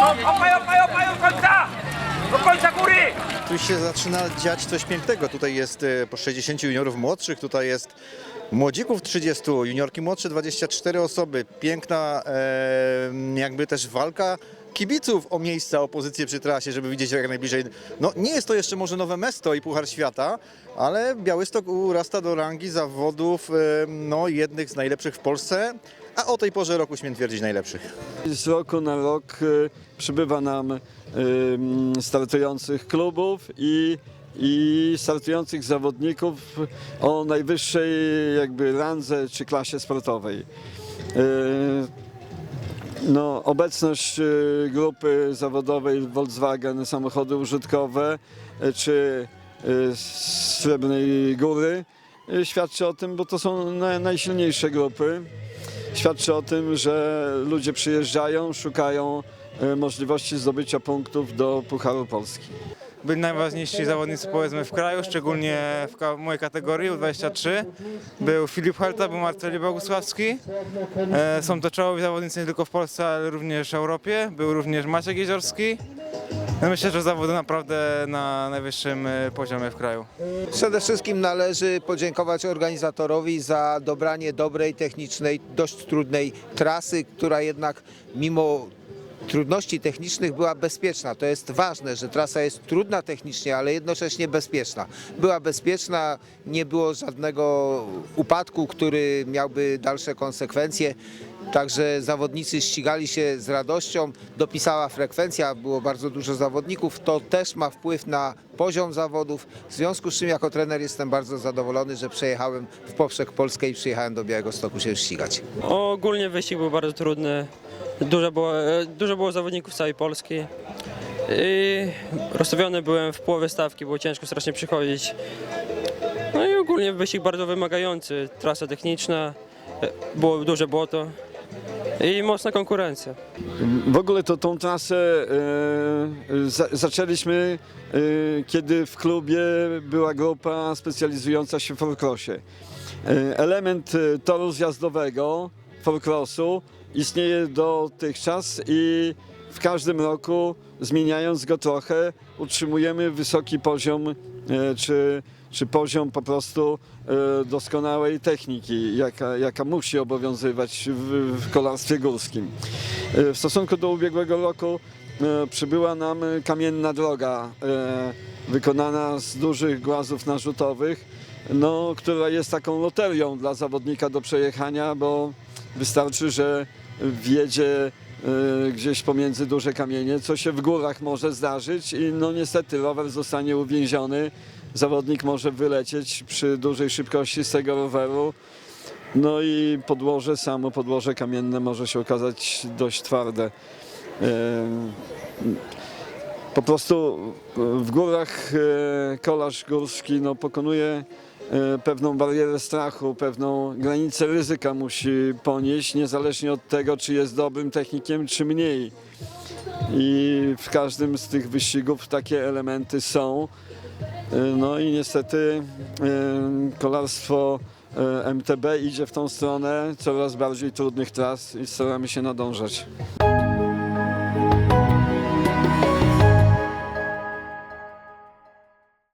Opaj, opaj, opaj, do końca! Do końca góry! Tu się zaczyna dziać coś pięknego. Tutaj jest e, po 60 juniorów młodszych, tutaj jest młodzików 30, juniorki młodsze 24 osoby. Piękna e, jakby też walka kibiców o miejsca, o pozycję przy trasie, żeby widzieć jak najbliżej. No nie jest to jeszcze może nowe mesto i Puchar Świata, ale Białystok urasta do rangi zawodów e, no jednych z najlepszych w Polsce, a o tej porze roku śmiem twierdzić najlepszych. Z roku na rok y, przybywa nam mm, startujących klubów i, i startujących zawodników o najwyższej jakby randze czy klasie sportowej. No, obecność y, grupy zawodowej Volkswagen Samochody Użytkowe y, czy y, Srebrnej Góry świadczy o tym, bo to są na, najsilniejsze grupy świadczy o tym, że ludzie przyjeżdżają, szukają możliwości zdobycia punktów do Pucharu Polski. Byli najważniejsi zawodnicy powiedzmy w kraju, szczególnie w ka- mojej kategorii U23. Był Filip Helta, był Marceli Bogusławski. E, Są to czołowi zawodnicy nie tylko w Polsce, ale również w Europie. Był również Maciek Jeziorski. No Myślę, że zawody naprawdę na najwyższym e, poziomie w kraju. Przede wszystkim należy podziękować organizatorowi za dobranie dobrej, technicznej, dość trudnej trasy, która jednak mimo trudności technicznych była bezpieczna. To jest ważne, że trasa jest trudna technicznie, ale jednocześnie bezpieczna. Była bezpieczna, nie było żadnego upadku, który miałby dalsze konsekwencje. Także zawodnicy ścigali się z radością, dopisała frekwencja, było bardzo dużo zawodników, to też ma wpływ na poziom zawodów, w związku z czym jako trener jestem bardzo zadowolony, że przejechałem w poprzek Polskę i przyjechałem do Białegostoku się ścigać. Ogólnie wyścig był bardzo trudny. Dużo było, e, dużo było zawodników z całej Polski. I rozstawiony byłem w połowie stawki, było ciężko strasznie przychodzić. No i ogólnie wyścig bardzo wymagający. Trasa techniczna, e, było duże błoto i mocna konkurencja. W ogóle to tą trasę e, za, zaczęliśmy, e, kiedy w klubie była grupa specjalizująca się w folkrosie. E, element e, toru zjazdowego, folkrosu, istnieje dotychczas i w każdym roku, zmieniając go trochę, utrzymujemy wysoki poziom e, czy, czy poziom po prostu e, doskonałej techniki, jaka, jaka musi obowiązywać w, w kolarstwie górskim. E, W stosunku do ubiegłego roku przybyła nam kamienna droga wykonana z dużych głazów narzutowych, no, która jest taką loterią dla zawodnika do przejechania, bo wystarczy, że wjedzie e, gdzieś pomiędzy duże kamienie, co się w górach może zdarzyć i no niestety rower zostanie uwięziony, zawodnik może wylecieć przy dużej szybkości z tego roweru, no i podłoże, samo podłoże kamienne może się okazać dość twarde. E, Po prostu w górach e, kolarz górski no, pokonuje e, pewną barierę strachu, pewną granicę ryzyka musi ponieść, niezależnie od tego, czy jest dobrym technikiem, czy mniej. I w każdym z tych wyścigów takie elementy są. E, No i niestety e, kolarstwo e, MTB idzie w tą stronę coraz bardziej trudnych tras i staramy się nadążać.